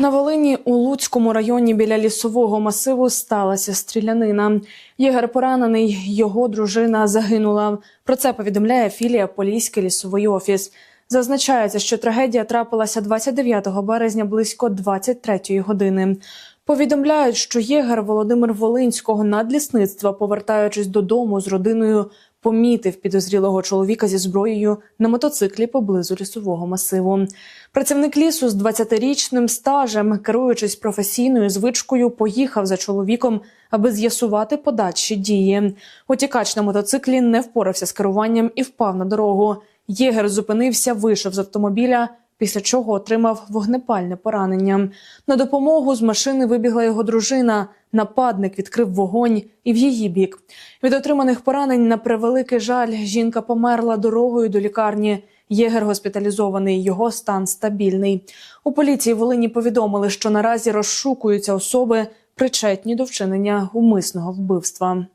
На Волині у Луцькому районі біля лісового масиву сталася стрілянина. Єгер поранений, його дружина загинула. Про це повідомляє філія Поліський лісовий офіс. Зазначається, що трагедія трапилася 29 березня близько 23 години. Повідомляють, що єгер Володимир Волинського надлісництва, повертаючись додому з родиною, помітив підозрілого чоловіка зі зброєю на мотоциклі поблизу лісового масиву. Працівник лісу з 20-річним стажем, керуючись професійною звичкою, поїхав за чоловіком, аби з'ясувати подальші дії. Утікач на мотоциклі не впорався з керуванням і впав на дорогу. Єгер зупинився, вийшов з автомобіля, після чого отримав вогнепальне поранення. На допомогу з машини вибігла його дружина. Нападник відкрив вогонь і в її бік. Від отриманих поранень, на превеликий жаль, жінка померла дорогою до лікарні. Єгер госпіталізований, його стан стабільний. У поліції Волині повідомили, що наразі розшукуються особи, причетні до вчинення умисного вбивства.